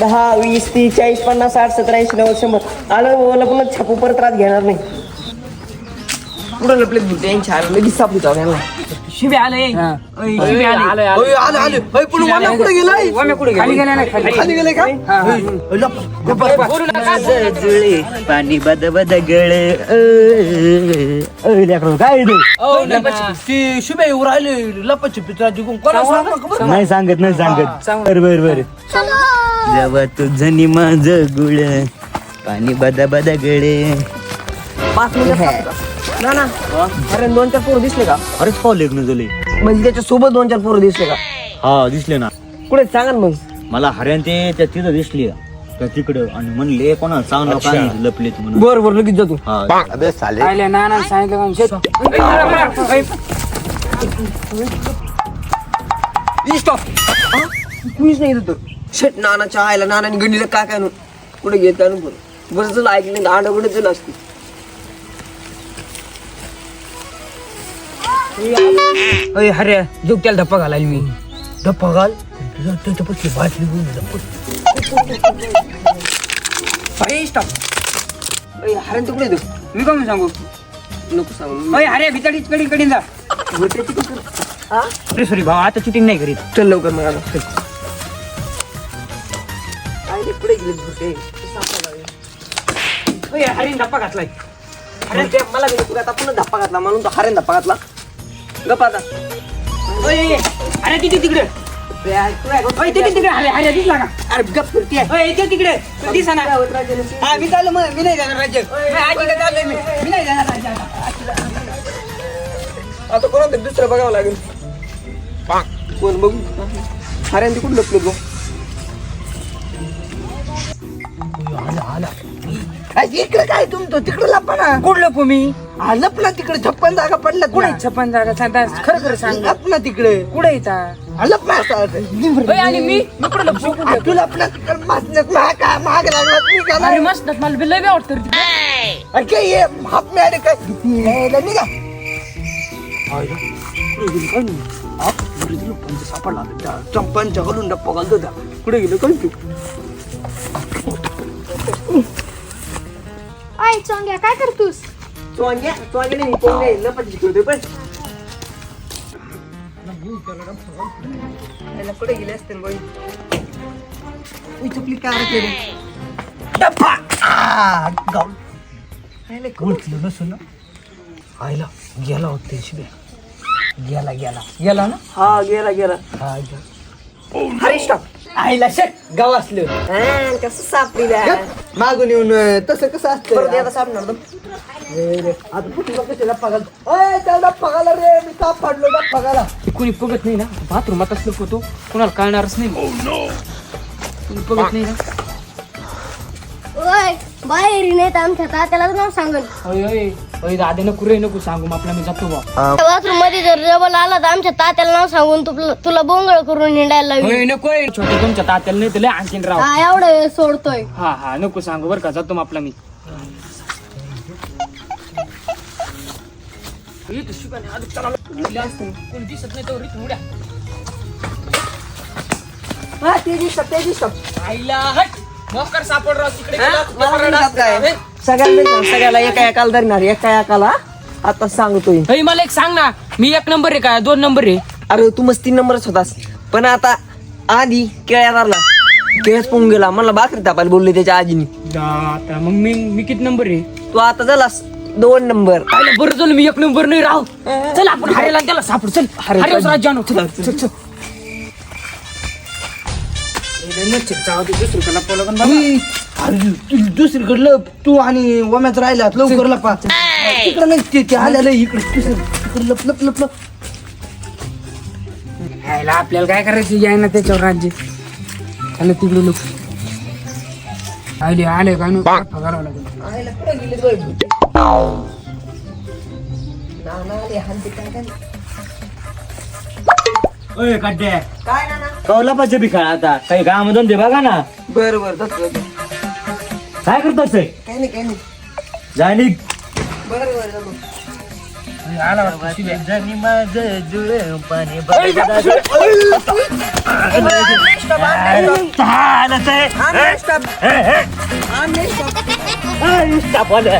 दहा वीस तीस चाळीस पन्नास साठ सतरा ऐंशी नव्वद शंभर. आलं पुन्हा छापू परत रात घेणार नाही. कुठं लपलेत भुटे यांची हार लगेच सापडी जाऊ यांना. शिबे आले. शिबे आले. ओय, आलं. आलं ओय, पण वाम्या कुठं गेलाय? वाम्या कुठे खाली गेला ना खाली. खाली गेले का? ओय, ओय, लप, लप, लप. बोलू नका. जुळे पाणी बद बद गळ काय ते ओ, नका. ती येऊ राहिले कोणा सांगू? नका बरं. नाही सांगत नाही सांगत. सांग. बर बर बर. जेव्हा तुझं माझ गुळ. पाणी बद बद गळे. पाच मिनिट ना ना. अरे दोन चार पोरं दिसले का? अरेच पाव लग्न झाले म्हणजे त्याच्या सोबत दोन चार पोरं दिसले का? हा दिसले ना. कुठे सांगा ना मग. मला हऱ्यान ते त्या तिथं दिसली. त्या तिकडं. आणि म्हणले कोणाला सांग ना काय लपलेत म्हणून. बरं बरं लगेच जातो. हा. आले ना ना सांगितलं शेत. कुणीच नाही येत शेट नानाच्या आईला नानाने गणीला काय काय आणून कुठे घेत आणून पण बरं चला ऐकलं आडा कुठे चला असते. अय हरे त्याला धप्पा घालायला मी. धप्पा घाल. त्याच्यापाशी बाटली घेऊन अरे स्टॉप हरण तिकडे येतो. मी काय म्हणून सांगू? नको सांगू. अय हरे भिताडी कडे कडे जा. अरे सॉरी भाऊ आता शूटिंग नाही करीत. चल लवकर मग पुढे गेले भुटे अय हरे धप्पा घातलाय. अरे ते मला गेलं तुला आता पुन्हा धप्पा घातला म्हणून तो हरेन धप्पा घातला. गप आता. अरे तिथे तिकडे. तिकडे. हरे हरे दिसला का? अरे गप फिरते अय ते तिकडे. दिसा ना. हा मी चाललो मग मी नाही जाणार राज्य अय, आजीकडे चाललोय मी. मी नाही जाणार राज्य आता दुसरं बघावं लागेल. कोण बघू? हरेन तिकडून लपलो गो इकडे काय तुमचं? तिकडे लपा ना. कुठलं पो मी हा लपला तिकडे. छप्पन जागा पडल्या कुठे छप्पन जागा? सांगता खरं खरं सांग. लप ना तिकडे. कुठे येतात हा, लप ना. असं. अय, आणि मी? मी कुठं? लपू तू लपला तिकडे. मासण्यात महाग लागला. तुम्ही अरे? मस्त मला लय बी आवडतं रे ते. अरे काय हे हाप मॅड काय यायला निघा. सापडला चंपांच्या घालून डप्पा घालतो त्या. कुठे गेलो? कळू आय चोंग्या काय करतोस? चोंग्या चोंग्या नाही पोंग्या लपट शिकवते पण. याला कुठे गेले असते बाई? चुकली कार केली. डप्पा आ, गाव. आयला कुठलं नसून ना आयला गेला होते शिबे गेला गेला. गेला ना? हा गेला गेला. हा, हरी स्टॉप. आईला शेट गाव असलं. कसं सापडीला मागून येऊन तसं कसं असतं परत आता सापडणार ना. आता पुढच्या कशा डप्पा घाल अय त्या डप्पा घाला रे मी साप फाडलो डप्पा घाला कोणी बघत नाही ना? बाथरूमात असलं होतो कोणाला कळणारच नाही. कोणी बघत नाही ना? ओय बाहेर नाही तर आमच्या तात्याला नाव सांगल दादा नको रे नको सांगू मग आपला मी जातो बा बाथरूममध्ये जर डबल आला तर आमच्या तात्याला नाव सांगून तुला तुला बोंगळ करून हिंडायला लावी. नको रे छोटे तुमच्या तात्याला नाही तुला आणखीन राव. हा एवढं सोडतोय. हा हा नको सांगू बरं का जातो मग आपला मी. चला. कोणी दिसत नाही हा ते दिसत ते दिसत. आईला हट. मोकर सापड राव तिकडे गेला. मला मोकर नाही. रडा. काय सगळ्यांना सगळ्याला एका एकाला धरणार एका एकाला. आता सांगतोय. अय मला एक सांग ना मी एक नंबर आहे का? दोन नंबर आहे. अरे तू मस्त तीन नंबरच होतास. पण आता आधी केळ्यात आला केळ्यात पोहून गेला. मला भाकरी तापायला बोलले त्याच्या आजीनी. आता मग मी मी किती नंबर आहे? तू आता झालास दोन नंबर. बरं झालं मी एक नंबर नाही राव. चल आपण हरेला त्याला सापड. चल हरे आणू चल चल चल. अरे तू दुसरीकडलं तू आणि वम्यात राहिलात लवकर लपा. तिकडे नाही ते- ते आलेलं इकडे तिकडे लप लप लप लप. आपल्याला काय करायचं? आहे ना त्याच्यावर राज्य. आलं तिकडे लोक आले आले काय नको पगारावं लागेल. कुठे गेले? नाना आले, काय काय? ओय काड्या काय नाना? कवला पाहिजे भिकाळ आता. काही गावामधून दे बघा ना. बरं बरं बरं. काय करतोस काही नाही काही नाही. जाणी बरं बरं शिव्या. तुझं माझं जुळ पाणी स्टॉप आलं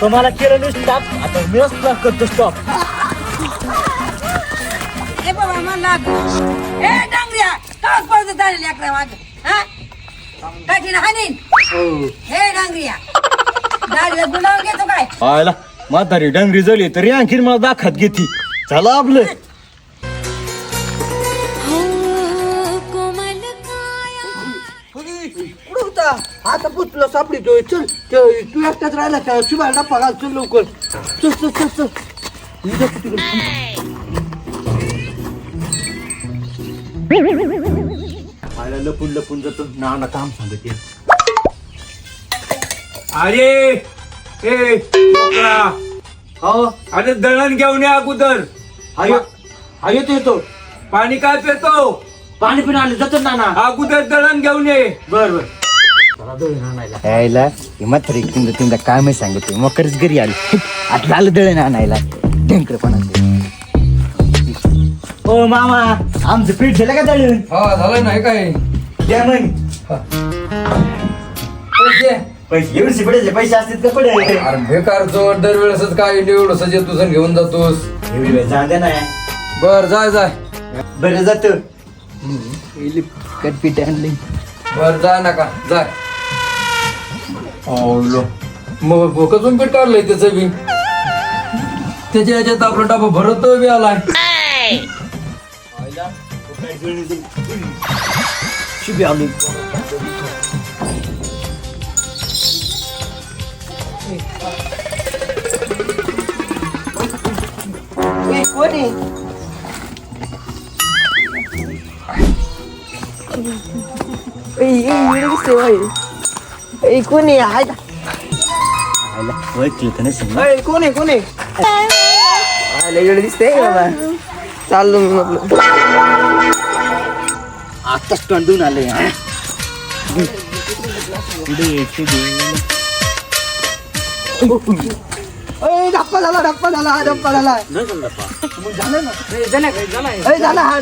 तुम्हाला केलं स्टॉप आता मी स्टॉप करतो स्टॉप ए बाबा मला ए डांगऱ्या काय पळत झालेली अकरा वाज हा? काठीन हानीन? हे. घेतो काय? आयला म्हातारी डंगरी झाली तरी आणखीन मला दाखत घेती. चला आपलं. कुठं होता? आता पुतला सापडितोय. चल ते- तू एकटाच राहिला का? शिवाय डप्पा घाल चल लवकर. चल चल चल चल. मी जातो तिकडे. आयला लपून लपून जातो. नाना काम सांगते अरे ए छोकरा हो? अरे दळण घेऊन या अगोदर. हा ये- हा येतो. पाणी काय पितो? पाणी पिणं आलं जातो नाना अगोदर दळण घेऊन ये. बर बर. यायला म्हातारी तीनदा तीनदा काय माहिती सांगते? मकरच घरी आली. आता आलं दळण आणायला. ढेंकरपणाचे ओ मामा आमचं पीठ झालं का दळण? हा झालं नाही काय? द्या मग. पैसे पैसे एवढे पैसे असतील का पडे अरे बेकार दरवेळेसच काय सजे तुझं घेऊन जातोस. एवढी वेळ जाऊ दे ना बर जाय जाय. बरं जातो. कटपीठ आणली. बर जाय नका जाय. औलो. मग कसून पीठ काढलंय त्याचं बी. त्याच्या याच्यात आपला डबा भरत बी आलाय. शिबी आली. कोण आहे? ए, ए, एवढं कोण आहे हाय आयला ओळखलं दिसतंय बाबा चाललो मी म्हटलं आले धप्पा झाला धप्पा झाला हा धप्पा झाला. ए, झाला हा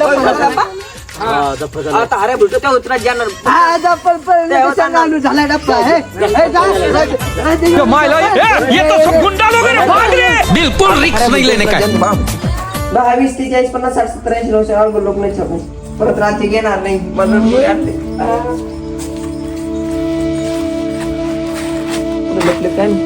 धप्पा झाला आता अरे बोलतो त्या उतरात जाणार हा धप्पा पण चालू झाला धप्पा हे. ए, जा, जा, जा, बिल्कुल रिक्स नहीं लेने का। दहा वीस त्रेचाळीस पन्नास साठ सत्तर ऐंशी नऊशे अवघड लोक नाही छापू परत रात्री घेणार नाही म्हणून मी आणते. आ. कुठं लपले काय? माहीत?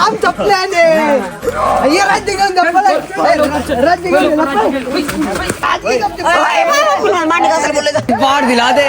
आमचा प्लॅन आहे ये राज्य घेऊन जा, पळा. ए, राज्य घेऊन जा, पळा. बाहेर दिला दे